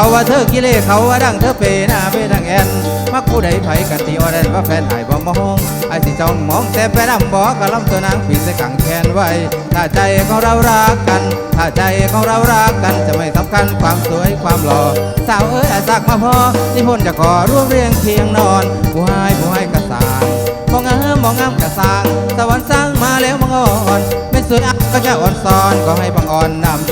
างไผบ่เขาว่าเธอกิเลสเขาว่าดังเธอเปหน้าเปทางแอนมักผู้ใดไผกันตีว่าแดนว่าแฟนหายบ่มองไอ้สิจ้องมองแต่ไปนำบอกกะลำตัวนางปีใส่กังแขนไว้ ถ้าใจของเรารักกัน ถ้าใจของเรารักกันจะไม่สำคัญความสวยความหล่อสาวเอ้ยอาสักมาพอนิพนธ์จะขอร่วมเรียงเคียงนอนผู้ให้ผู้ให้กระสางมองงามมองงามกระสางสวรรค์สร้างมาแล้วมองอ่อนไม่สวยอักก็จะอ่อนซ้อนก็ให้บังอ่อนนำ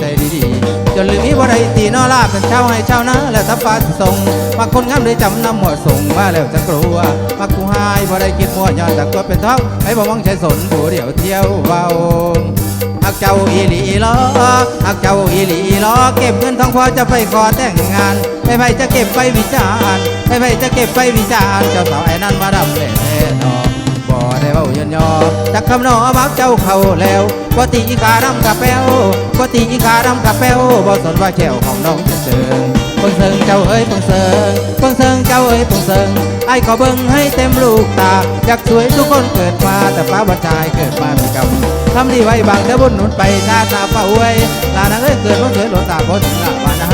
จนลืมมีบ่ได้ตีนอลาเป็นเช่าให้เช่านะแล้วทับฟ้าสิส่งมาคนงามได้จำนำหมวดส่งมาแล้วจะกลัวมากูหายบ่ได้คิดมัวย้อนจากตัวเป็นท้องให้บ่มองใจสนผู้เดียวเที่ยวเบาหักเจ้าอีหลีล้อหักเจ้าอีหลีล้อเก็บเงินทองพอจะไปขอแต่งงานไปไปจะเก็บไปวิจารณ์ไปไปจะเก็บไปวิจารณ์เจ้าสาวไอ้นั่นมาดำแหล่นอบ่ ได้เว้ายันยอจากคำนอบักเจ้าเขาแล้วปกติอีกาดำกะแป้วปกติอีกาดำกะแป้วบ่สนว่าแก้วของน้องจะเจิงเพิ่งเซิงเจ้าเอ้ยเพิ่งเซิงเพิ่งเซิงเจ้าเอ้ยเพิ่งเซิงไอ้ขอเบิ่งให้เต็มลูกตาอยากสวยทุกคนเกิดมาแต่ฟ้าบันจายเกิดมามีกรรมทำดีไว้บางเธอบุญหนุนไปชาตาเป้าไว้ลานางเอ้ยเกิดมาเกิดหลวงตาบนละวานา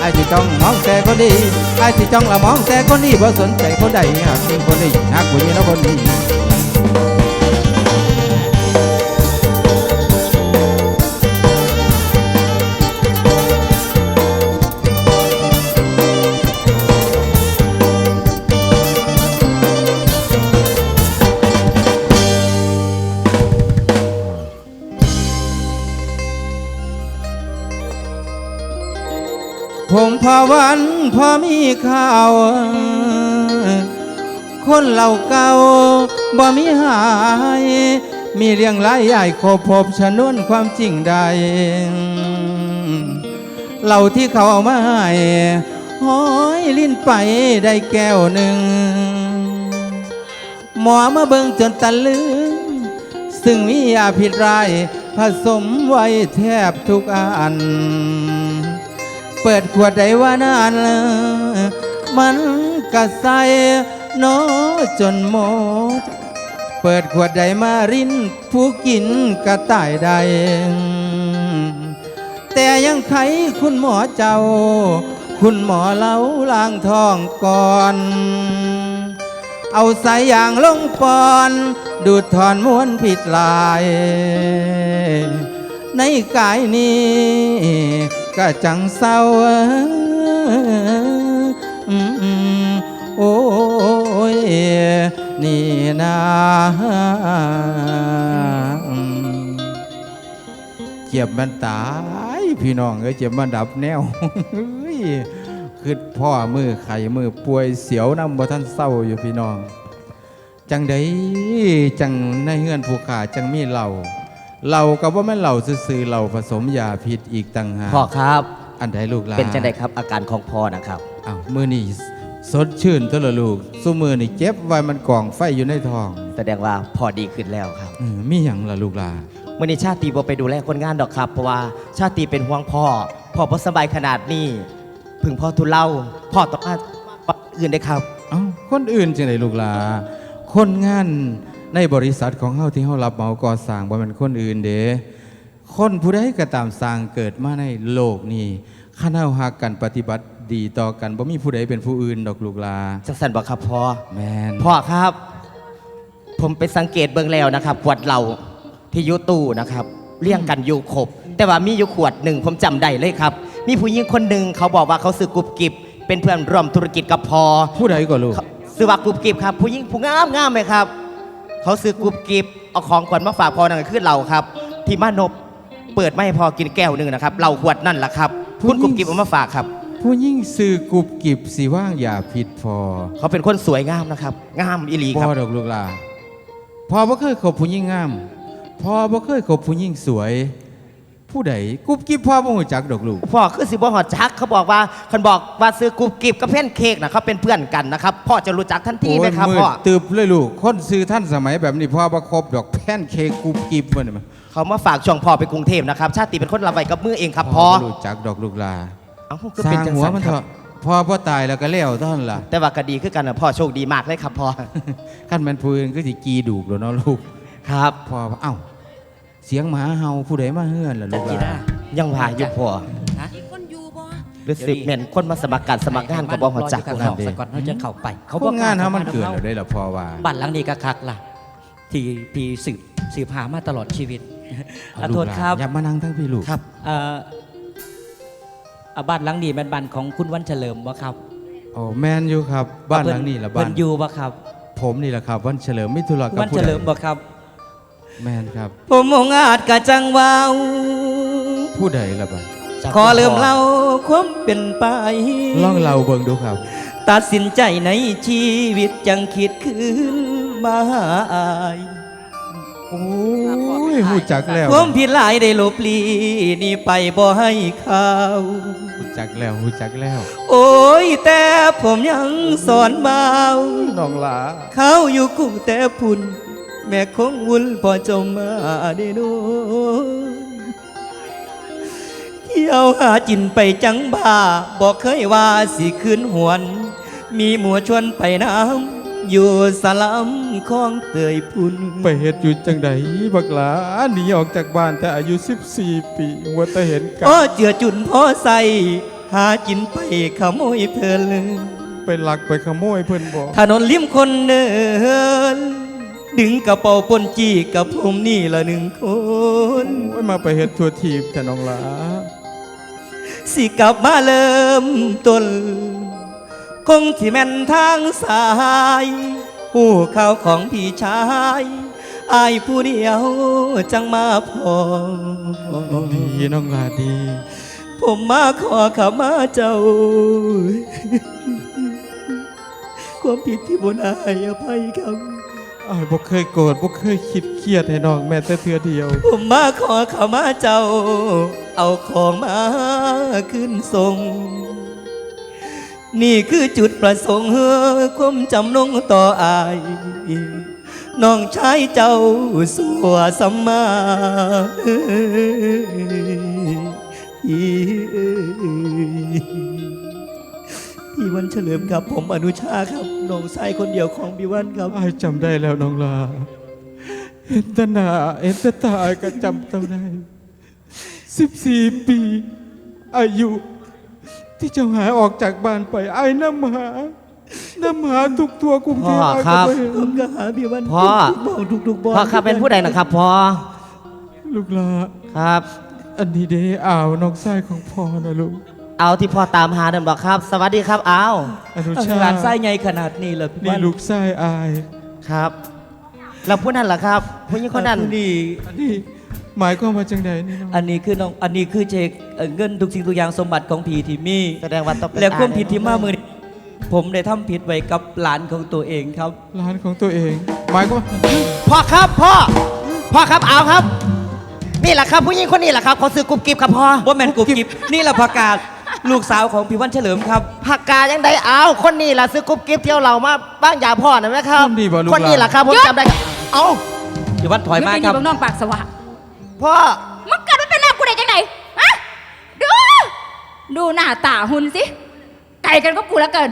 ไอ้ที่จ้องมองแต่คนดีไอ้ที่จ้องละมองแต่คนดีบ่สนใจคนใดหากสิ่งคนดีนักบุญนะคนดี ผมพอวันพอมีข่าว คนเหล่าเก่าบ่มีหาย มีเรื่องหลายใหญ่ครบพบชนวนความจริงใดเหล่าที่เขาเอามาให้ห้อยลิ้นไปได้แก้วหนึ่ง หมอมาเบิ่งจนตะลึง ซึ่งมียาพิษร้ายผสมไว้แทบทุกอัน เปิดขวดได้ว่านานมันกะใสโนจนหมด เปิดขวดได้มารินผู้กินกะตายได้แต่ยังไขคุณหมอเจ้า คุณหมอเล้าล้างท้องก่อน เอาสายยางลงปอน ดูดถอนม้วนผิดลาย ในกายนี้ ก็จังเศร้าโอ้ยนี่นาเจ็บมันตาย พี่น้องเอ้ยเจ็บมันดับแนวคือพ่อมือไข่มือป่วยเสียวน้ำบ่ท่านเศร้าอยู่พี่น้อง จังไดจังในเฮือนผู้ขาจังมีเหล่า เหล่ากับว่าแม่นเหล่าซื่อๆเหล่าผสมยาพิษอีกต่างหากพ่อครับ อันใดลูกหลานเป็นจังไดครับอาการของพ่อนะครับ อ้าวมือนี่สดชื่นตัวละลูกสู้มือนี่เจ็บไว้มันกองไฟอยู่ในท้องแสดงว่าพ่อดีขึ้นแล้วครับ เออมีหยังล่ะลูกหลานเมื่อนี้ชาติบ่ไปดูแลคนงานดอกครับ เพราะว่าชาติเป็นห่วงพ่อ พ่อบ่สบายขนาดนี้พึ่งพ่อทุเล่าพ่อต้องการอื่นได้ครับ เอ้าคนอื่นจังไดลูกหลานคนงาน ในบริษัทของเฮาที่เฮารับเหมาก่อสร้างบ่แม่นคนอื่นเด้คนผู้ใดก็ตามสร้างเกิดมาในโลกนี้คันเฮาฮักกันปฏิบัติดีต่อกันบ่มีผู้ใดเป็นผู้อื่นดอกลูกหลานจังสันบ่ครับพ่อแมนพ่อครับ ผมไปสังเกตเบิ่งแล้วนะครับขวดเหล้าที่อยูตู้นะครับเรียงกันอยู่ครบแต่ว่ามีอยู่ขวดหนึ่งผมจำได้เลยครับ มีผู้หญิงคนหนึ่งเขาบอกว่าเขาซื้อกรุบกริบเป็นเพื่อนร่วมธุรกิจกับพอผู้ใดก็ลูกเขาซื้อว่ากรุบกริบครับ ผู้หญิงผู้งามงามไหมครับ เขาซื้อกรุบกริบเอาของขวัญมาฝากพอนั่นก็คือเราครับ ที่มานพเปิดไม่ให้พอกินแก้วหนึ่งนะครับเราขวดนั่นแหละครับคุณกรุบกริบเอามาฝากครับ ผู้ยิ่งสื่อกุบกิบสิว่างอย่าผิดพอเขาเป็นคนสวยงามนะครับงามอิลีคพ่รัอบดอกลูกหลาพอบ่เคยคบผู้ยิ่งงามพอบ่เคยคบผู้ยิ่งสวย ผู้ใดกุบกิบพ่อบ่รู้จักดอกลูก พ่อคือสิบ่หอดจักเขาบอกว่าคันบอกว่าซื้อกรุบกริบกับแพนเค้กนะเขาเป็นเพื่อนกันนะครับพ่อจะรู้จักทันทีไหมครับโอ้ยพ่อมืดตึบเลยลูก คนซื้อท่านสมัยแบบนี้พ่อบ่ครบดอกแผ่นเค้กกุบกิบมันมาเขามาฝากช่วงพ่อไปกรุงเทพนะครับ ชาติเป็นคนรับไว้กับมือเองครับพ่อบ่รู้จักดอกลูกหลาเอ้าก็สร้าเป็นงจังหัวสันมันคเถรับอะพ่อบ่ตายแล้วก็แล้วเท่านั้นล่ะ แต่ว่าก็ดีคือกันนะพ่อโชคดีมากเลยครับพ่อคันแม่นผู้อื่นก็สิกีดูกแล้วเนาะลูกครับ พ่อว่าเอ้า เสียงหมาเห่าผู้ใดมาเฮือนล่ะลูกหลายังว่าอยู่พ่อมีคนอยู่บ่หรือสิบเม่นคนมาสมัครการสมัครงานกับบ่หัวจักรอนั่ยู่นเด้ข้างนอกสักก่อนเขาจะเข้าไป เขาพวกงานเขาล้มันเกิดข้แล้วได้ละพอว่าบ้านหลังนี้ก็คักล่ะ ที่ที่สืบสืบหามาตลอดชีวิตขอโทษครับอย่ามานั่งทั้งพี่ลูกครับเอ่ออ่าบ้านหลังนี้เป็นบ้านของคุณวันเฉลิมวะครับโอ้แมนอยู่ครับ บ้านหลังนี้ละบ้าเพิ่นนอยู่วะครับ ผมนี่แหละครับ วันเฉลิมไม่ทุรกับวันผู้เฉใดลิมบ่ครับ แมนครับ ผมองอาจกะจังว้าวผู้ใดละบ้านขอเริ่มเล่าความเป็นไปลองเราเบิ่งดูครับ ตัดสินใจในชีวิตจังคิดขึ้นมาหาอายโอ้ยหูจักแล้วผมผิดหลายได้หลบหลีหนี่ไปบ่ให้ข่าวหูจักแล้วหูจักแล้ว โอ้ยแต่ผมยังสอนเบาน้องหลาเขาอยู่กูแต่พุ่น แม่คงวุ่นพอเจมมาได้โนเที่ยวหาจินไปจังบ้าบอกเคยว่าสิคืนหวน มีหมัวชวนไปน้ำอยู่สลัมคลองเตยพุ่นไปเฮ็ดอยู่จังใดบักหลาหนีออกจากบ้านแต่อายุ 14 ปีหัวแต่เห็นกันพ่อเจือจุนพ่อใส่หาจินไปขโมยเพลินไปลักไปขโมยเพิ่นบอกถนนริมคนเนิน ดึงกระเป๋าปนจีกับผมนี่ละหนึ่งคนโอ้ยมาไปเฮ็ดทัวทีบแต่น้องหลาสิกลับมาเริ่มต้น คงที่แม่นทางสายผู้ข่าวของพี่ชายอายผู้เดียวจังมาพอดีน้องหลาดี ผมมาขอขมาเจ้า ความผิดที่บนอายอภัยครับ อ้ยบ่เคยโกรธบ่เคยคิดเครียดให้น้องแม้แต่เทื่อเดียว ผมมาขอขมาเจ้า เอาของมาขึ้นทรง นี่คือจุดประสงค์ความจำนงต่ออาย น้องชายเจ้าสัวสัมมา พี่วันเฉลิมครับ ผมอนุชาครับน้องชายคนเดียวของพี่วันครับอ้ายจำได้แล้วน้องลา เห็นแตหนาเห็นแตตาก็จำต้องได้14ปี อายุ ที่เจ้าหายออกจากบ้านไปไอ้ายน้ำหา น้ำหาทุกตัวกรุงเทพพ่ออ้ายครัก็บบ่เห็นผมก็หาพี่วันพ่อ ทุกๆบ้านทุกๆบ้านพ่อครับเป็นผู้ใดนะครับพ่อลูกลา ครับ อันนี้เด้อ้าวน้องชายของพ่อนะลูก เอาที่พ่อตามหาเดินบอกครับ สวัสดีครับเอาอนุเอาชาหลานไส้ใหญ่ขนาดนี้เลยพี่นี่วันลูกชายอายครับ แล้วผู้นั้นล่ะครับผู้หญิงคนนั้นอันี่อันนี้หมายความว่าจังใดนี่น้องอันนี้คือน้องอันนี้คือเจกเอ่อเงินทุกสิ่งทุกอย่างสมบัติของผีที่มีแสดงว่าต้องเป็นและความอาผิดที่มามือนี้ผมได้ทำผิดไว้กับหลานของตัวเองครับร้านของตัวเอง หมายความว่าพ่อครับพ่อพ่อครับเอาครับ นี่แหละครับผู้หญิงคนนี้แหละครับเขาซื้อกรุ๊ปกิ๊บครับพ่อ ว่าแมนกุบกิบนี่แหละประกาศ ลูกสาวของพี่วันเฉลิมครับ ผักกายังได้เอาคนนี้แหละซื้อกรุ๊ปกิ๊บเที่ยวเรามาบ้านยาพ่อนะไหมครับ คนนี้บ่ลูกคนนี้แหละครับผมจำได้ครับเอาพี่วันถอยมามึงครับอยู่เมืองนอกปากสวะพ่อมึงเกิดมาเป็นแม่กูได้จังไหนฮะดู ดูหน้าตาหุ่นสิ ไก่กันก็กูแล้วเกิน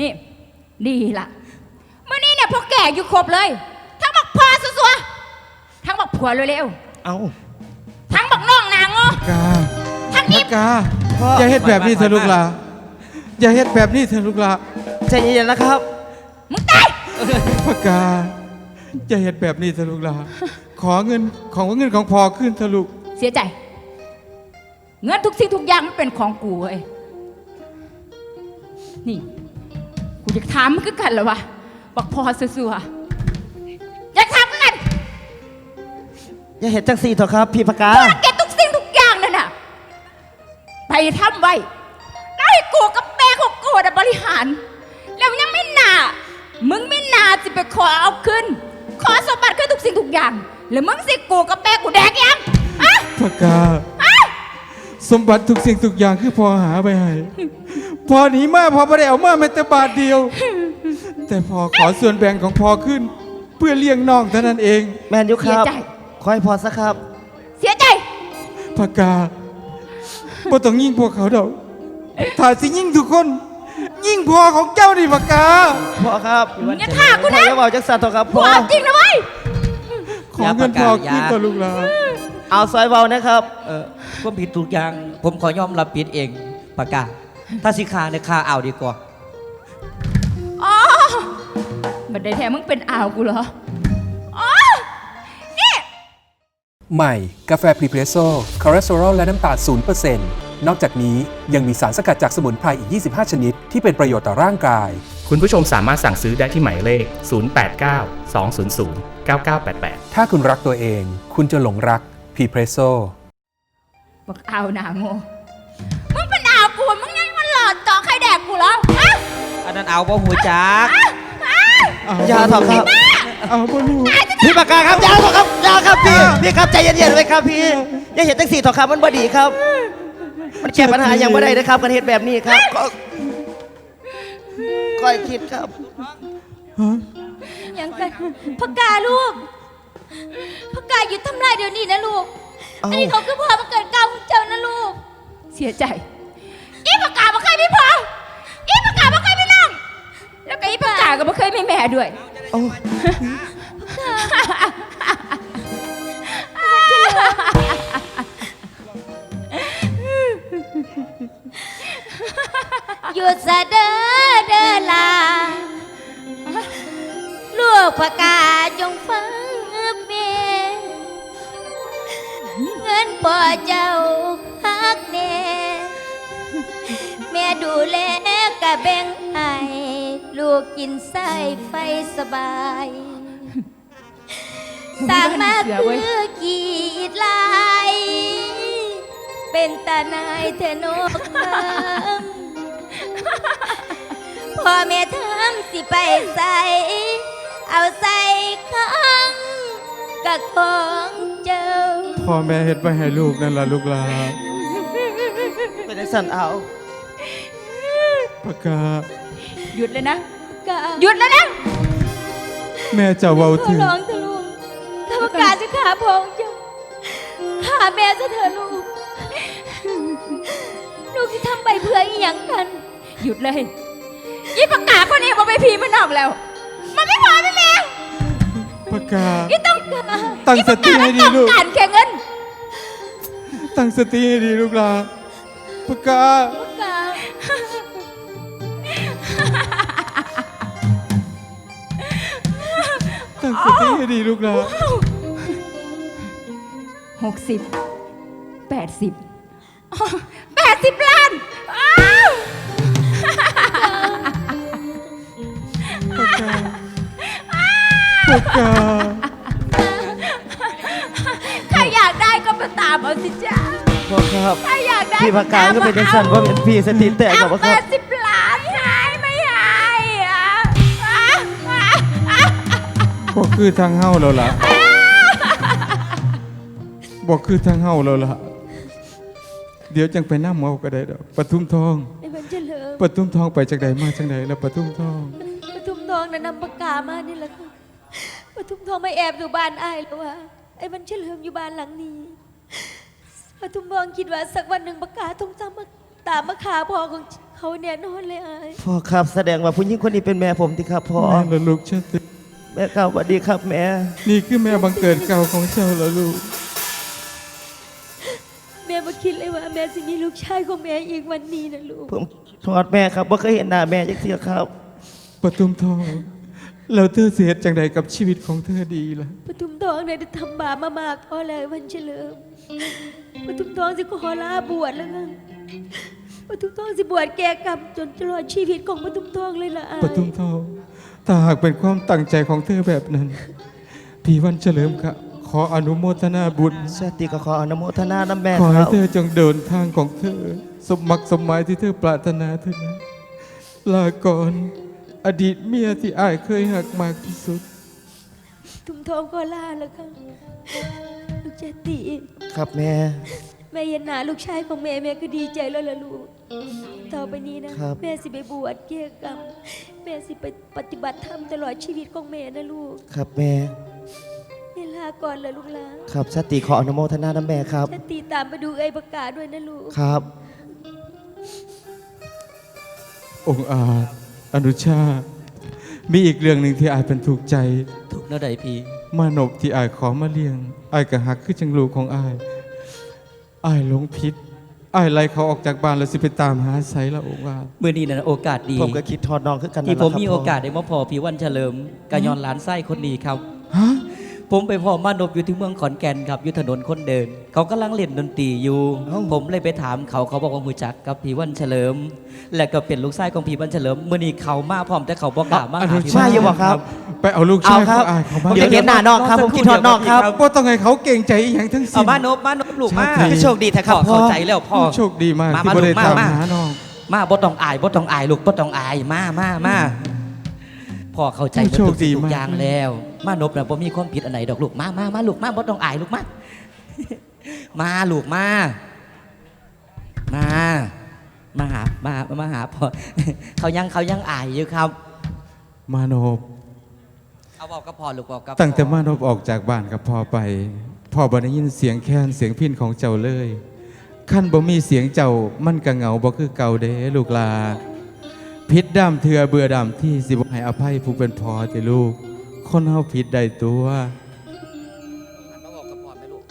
นี่ ดีล่ะเมื่อนี้เนี่ยพวกแก่อยู่ครบเลย ทั้งบอกพอสัวๆทั้งบอกผัวเร็วเอาๆทั้งบอกน้องนางงอ กาทั้งนี้ กาพ่ ออย่าเฮ็ดแบบนี้เถอะลูกหลาอย่าเฮ็ดแบบนี้เถอะลูกหลาใจเย็นๆนะครับ มึงตายปากกาอย่าเฮ็ดแบบนี้เถอะลูกหลาขอเงินของเงินของพอขึ้นเถอะลูกเสียใจ เงินทุกสิ่งทุกอย่างมันเป็นของกูเว้ยนี่ กูอยากถามมึงคือกันเหรอวะบอกพอสัวๆอยากถามคือกันอย่าเห็นจังสีเถอะครับ พี่ผักกาธุรกิจทุกสิ่งทุกอย่างนั่นน่ะ ไปทำไว้แล้วให้กูกับแม่ของกูน่ะบริหาร แล้วยังไม่น่ามึงไม่น่าจะไปขอเอาขึ้น ขอสมบัติขึ้นทุกสิ่งทุกอย่าง แล้วมึงสิกูกับแม่กูแดกยังอะปากกาสมบัติทุกสิ่งทุกอย่างคือพอหาไปให้ พอหนีมาพอไม่ได้เอามาแม้แต่บาทเดียว แต่พอขอส่วนแบ่งของพอขึ้น เพื่อเลี้ยงน้องเท่านั้นเอง แมนยุคเสีคยรับใจขอให้พอสักครับ เสียใจปากกา บ่ต้องยิ่งพวกเขาดอกถ้าสิยิ่งทุกคน ยิ่งพอของเจ้านี่ปากกา พ่อครับมึงอย่าฆ่ากูพ่อนะอย่าบอกจังสันเถอะครับกูพ่อเอาจริงนะเว้ยขอเงินพอขึ้นต่อลูกหลาน เอาซอยเบานะครับเออความผิดทุกอย่าง ผมขอยอมรับผิดเองปากกา ถ้าสิขาเนี่ยขาเอาดีกว่า อ๋อบัดได้แท้มึงเป็นอ่าวกูเหรออ๋อ ใหม่ กาแฟพรีเพรสโซ่คอเลสเตอรอลและน้ำตาล 0%นอกจากนี้ยังมีสารสกัดจากสมุนไพรอีก 25 ชนิด ที่เป็นประโยชน์ต่อร่างกาย คุณผู้ชมสามารถสั่งซื้อได้ที่หมายเลข 089 200 9988 ถ้าคุณรักตัวเอง คุณจะหลงรักพรีเพรสโซ่บักอ่าวหนาโง่มึงเป็นอ่าวกูมึงยังมันหลอดเจาะไข่แดกกูเหรอฮะอันนั้นเอาบ่หูจักอย่าเถอะครับ เอาบ่รู้พี่ปากกาครับยาเถอครับย่าครับพี่พี่ครับใจเย็นๆไว้ครับพี่อย่าเห็นตั้งสี่ถอะครับมันบ่ดีครับ มันแก้ปัญหาอย่างบ่ได้นะครับการเฮ็ดแบบนี้ครับก็ค่อยคิดครับยังกันพกาลูกพกกาหยุดทำลายเดี๋ยวนี้นะลูก อันนี้เขาคือพ่อมาเกิดเก้าของเจ้านะลูก เสียใจ อีปากกาบ่เคยมีพ่ออีปากกาบ่เคยมีน้องแล้วก็อีปากกาก็บ่เคยมีแม่ด้วย เอ้หยุดซะเด้อเด้อลาลูกพกาจงฟังแม่เงินพ่อเจ้าฮักแน่แม่ดูแลกะแบ่ง ให้ลูกกินไส้ไฟสบายสร้างมาเพื่อกีดลาย เป็นตานายเทนกคำพ่อแม่ทำสิไปใส่เอาใส่ข้างกับของเจ้า พ่อแม่เฮ็ดไว้ให้ลูกนั่นล่ะลูกหลานเป็นจังซั่นเอาปากกาหยุดเลยนะ กาหยุดแล้วนะแม่เจะเว้าขอถึงร้องเถอะลูกถ้าประกาศจะขาพองเจ้าขาแม่จะเถอะลูกลูกที่ทำไปเพื่ออีหยังกัน หยุดเลยอีปากกาคนนี้บ่ไปพีมันออกแล้ว มันไม่พอไม่แม่ปากกาอีต้องตั้งสติให้ดีลูกต้องการแค่เงินตั้งสติให้ดีลูกหลานปากกาก ตั้งสติให้ดีลูกหลานหกสิบแปดสิบแปดสิบล้านอ้าวปากกาปากกาใครอยากได้ก็มาตามเอาสิจ้าพ่อครับใครอยากได้พี่ปากกาก็เป็นจังซั่นว่าเป็นพี่สติแตกเอากับว่าคแปรับ ดสิบ คือทางเฮาแล้วล่ะบอกคือทางเฮาแล้วล่ะ เดี๋ยวจังไปน้ำเอาก็ได้ดอกปทุมทองไอ้บันเฉลิมปทุมทองไปจากใดมาจากใดแล้วปทุมทอง ปทุมทองนะนำปากกามานี่แหละค่ะปทุมทองมาแอบอยู่บ้านอ้ายแล้ววะไอ้บันเฉลิมอยู่บ้านหลังนี้ปทุมทองคิดว่าสักวันหนึ่งปากกาต้องตามมาตามมาขาพ่อของเขาเนี่ยนอนเลยอ้ายพ่อครับแสดงว่าผู้หญิงคนนี้เป็นแม่ผมที่ครับพ่อ แม่และลูกชาติ แม่ครับสวัสดีครับแม่ นี่คือแม่บังเกิดเก่าของเจ้าแล้วลูก แม่มาคิดเลยว่าแม่จะมีลูกชายของแม่อีกวันนี้นะลูก ผมทอดแม่ครับว่าเคยเห็นหน้าแม่จักเทียครับ ปทุมทอง แล้วเธอเสียจังใดกับชีวิตของเธอดีล่ะ ปทุมทองเนี่ยได้ทำบาปมามากพอแล้ววันเฉลิม ปทุมทองสิขอลาบวชแล้วนะปทุมทองสิบวชแก้กรรมจนตลอดชีวิตของปทุมทองเลยล่ะอายปทุมทอง ถ้าหากเป็นความตั้งใจของเธอแบบนั้น พี่วันเฉลิมครับ ขออนุโมทนาบุญชาติก็ขออนุโมทนาน้ำแม่ขอคให้รับเธอจงเดินทางของเธอ สมมักสมหมายที่เธอปรารถนาเธอนะลาก่อนอดีตเมียที่อายเคยหักมากที่สุดปทุมทองก็ลาแล้วค่ะลูกเจติ ครับแม่ แม่เห็นหน้าลูกชายของแม่แม่ก็ดีใจแล้วล่ะลูก ต่อไปนี้นะ ครับ แม่สิไปบวชแก้กรรมแม่สิไปปฏิบัติธรรมตลอดชีวิตของแม่นะลูกครับแม่ แม่ลาก่อนเลยลูกลาครับชาติขออนุโมทนาน้ำแม่ครับเจติตามไปดูเอ้ยประกาศด้วยนะลูก ครับ องค์อาจอนุชา มีอีกเรื่องหนึ่งที่อายเป็นถูกใจ ถูกแล้วใดพี่ มานบที่อายขอมาเลี้ยงอายกะหักคือจังลูกของอายอายหลงผิด ไอ้ายไล่เขาออกจากบ้านแล้วสิไปตามหาไสละโอ้ว่ามื่อนี้นะโอกาสดี ผมก็คิดทอดน้องคือกันนั่นที่แหละผมครับมีพ่โอกาสได้มาพอพี่วันเฉลิมกะยอนหลานไส้คนนี้ครับ ฮะ ผมไปพอมานพอยู่ที่เมืองขอนแก่นครับอยู่ถนนคนเดิน เขากำลังเล่นดนตรีอยู่ผมเลยไปถามเขาเขาบอกว่าหูจักกับพี่วันเฉลิม และก็เป็นลูกชายของพี่วันเฉลิมเมื่อนี้เขามาพร้อมแต่เขาบอกกล้ามาหาพี่ใช่วันอยู่บ่ครับ ไปเอาลูกเอาชายครัเขาบอายเขาผมามอยากเห็นหน้าน้องครับผมคิดทอดน้องครับบ่ต้องให้เขาเก่งใจอีหยังทั้งสิ้เอานมานพมานพลูกมาชาตรีโชคดีแท้ครับพ่อพ่อ เข้าใจแล้วพ่อ โชคดีมากมาที่มาบ่ได้ลูกมาตามมา หาน้อง มาบ่ต้องอายบ่ต้องอายลูกบ่ต้องอายมามามาพ่อเข้าใจโชคดีทุกมากอย่างแล้ว มานพน่ะบ่มีความผิดอันไหนดอกลูกมามามาลูกมาบ่ต้องอายลูกมา มาลูกมา มา มาหามามาหาพ่อ เขายังเขายังอายอยู่ครับ มานพ เอาบอกกับพ่อลูกบอกกับตั้งแต่พ่อมานพออกจากบ้านกับพ่อไป พ่อบ่ได้ยินเสียงแค้นเสียงพินของเจ้าเลยขั้นบ่มีเสียงเจ้ามันก็เหงาบ่คือเก่าเด้ลูกลาพิษดำเถื่อเบื่อดำที่สิบ่ให้อภัยผู้เป็นพ่อติลูก คนเฮาผิดได้ตัวมาบอกกับพ่อไหมลูก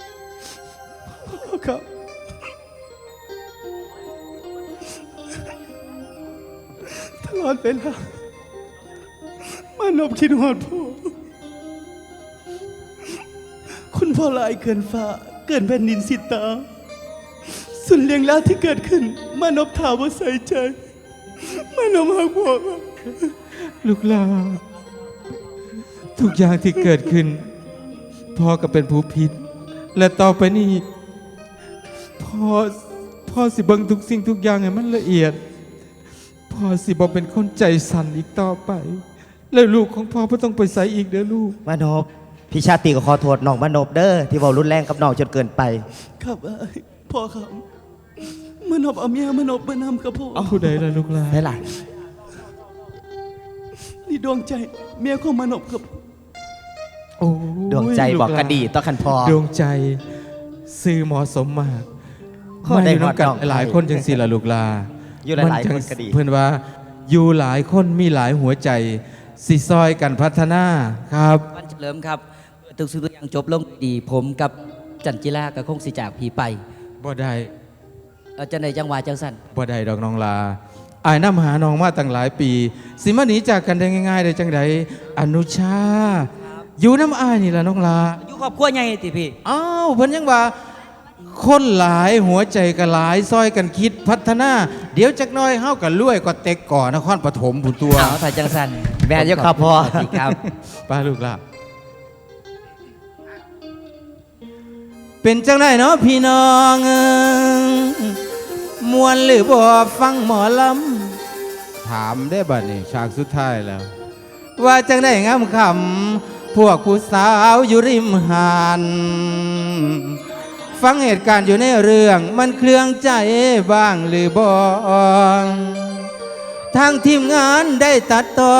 ครับ ตลอดเวลามา นพคิดหอดพ่อคุณพ่อลายเกินฟ้า เกินแผ่นดินสิตา ส่วนเรื่องราวที่เกิดขึ้น มานพถามว่าใส่ใจ มานพหักพ่อลูกลา ทุกอย่างที่เกิดขึ้น พ่อก็เป็นผู้ผิด และต่อไปนี้พ่อพ่อสิเบิ่งทุกสิ่งทุกอย่างให้มันละเอียด พ่อสิบ่เป็นคนใจสั่นอีกต่อไป แล้วลูกของพ่อบ่ต้องไปใส่อีกเด้อลูก มานพพี่ชาติก็ขอโทษน้องมานพเด้อที่เว้ารุนแรงกับน้องจนเกินไป ครับเอ้ยพ่อครับมานพเอาเมียมานพมานำกับพ่อผู้ใดล่ะลูกลาได้ล่ะนี่ดวงใจเมียของมานพครับโอ้ยดวงใจบอกลูหลากะดีต่อคันพอ ดวงใจซื้อเหมาะสมมากข้อใดมาอยู่ฮอดนำกันน้องหลายคนจังสิล่ะลูกลาอยู่หลายๆมัจังคนก็ดี เพื่อนว่า อยู่หลายคนมีหลายหัวใจ สิซอยกันพัฒนาครับ วันเฉลิมครับทุกสิ่งทุกอย่างจบลงดีผมกับจันจิลากับคงสิจากพี่ไปบ่ได้เอาจะในจังหวะจังสันบ่ได้ดอกน้องลาอายน้ำหาน้องมาตั้งหลายปี สิมาหนีจากกันได้ง่ายๆได้จังใดอนุชา อยู่น้ำอายนี่ล่ะน้องลา อยู่ครอบครัวใหญ่ติพี่อ้าวเพิ่นยังว่า คนหลายหัวใจก็หลายซอยกันคิดพัฒนา เดี๋ยวจักหน้อยเฮากันรวยก็เต็กก่อนนครปฐมผู้ตัวเอาถ่ายจังสันแม่นอยู่ครับพ่อสวัสดีครับ ป้าลูกละเป็นจังไรเนาะพี่น้องเอ้ยมวนหรือบ่ฟังหมอลำถามได้บัดนี้ฉากสุดท้ายแล้ว ว่าจังได้งามคำพวกผู้สาวอยู่ริมหาน ฟังเหตุการณ์อยู่ในเรื่อง มันเครื่องใจบ้างหรือบ่ทางทีมงานได้ตัดต่อ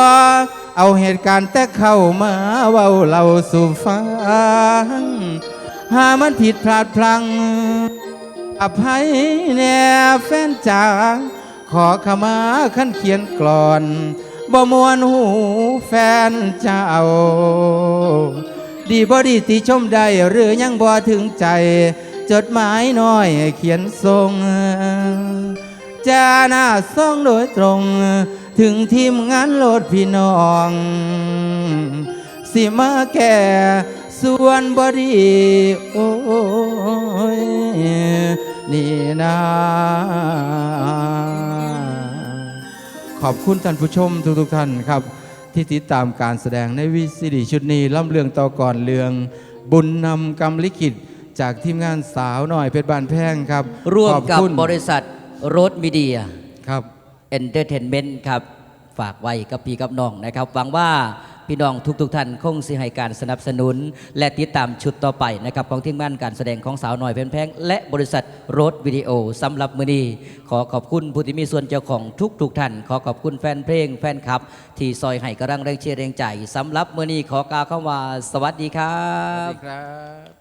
เอาเหตุการณ์แต่เข้ามาเว้าเราสู่ฟัง หามันผิดพลาดพลัง อภัยแน่แฟนจ๋าขอขมาขั้นเขียนกลอนบ่มวนหูแฟนเจ้า ดีบ่ดีติชมได้หรือยังบ่ถึงใจ จดหมายน้อยเขียนทรงจาหน้าซ่องโดยตรง ถึงทีมงานโลดพี่น้อง สิมาแก่ส่วนบดีโอ้ยนี่นาขอบคุณท่านผู้ชมทุกๆท่านครับ ที่ติดตามการแสดงในวิซีดีชุดนี้ล่ำเรื่องต่อก่อนเรื่องบุญนำกรรมลิขิต จากทีมงานสาวหน่อยเพชรบานแพงครับร่วมขอบกับคุณบริษัทโรดมีเดียครับ เอนเตอร์เทนเมนต์ครับฝากไว้กับพี่กับน้องนะครับหวังว่าพี่น้องทุกๆทท่านคงสิให้การสนับสนุน และติดตามชุดต่อไปนะครับของทีมงานการแสดงของสาวน้อยเพนแพงและบริษัทโรดวิดีโอสำหรับมือนี้ขอขอบคุณผู้ที่มีส่วนเจ้าของทุกๆทท่าน ขอขอบคุณแฟนเพลงแฟนคลับ ที่ซอยให้กำลังแรงเชียร์แรงใจสำหรับมือนี้ขอกล่าวคำว่าสวัสดีครับครับ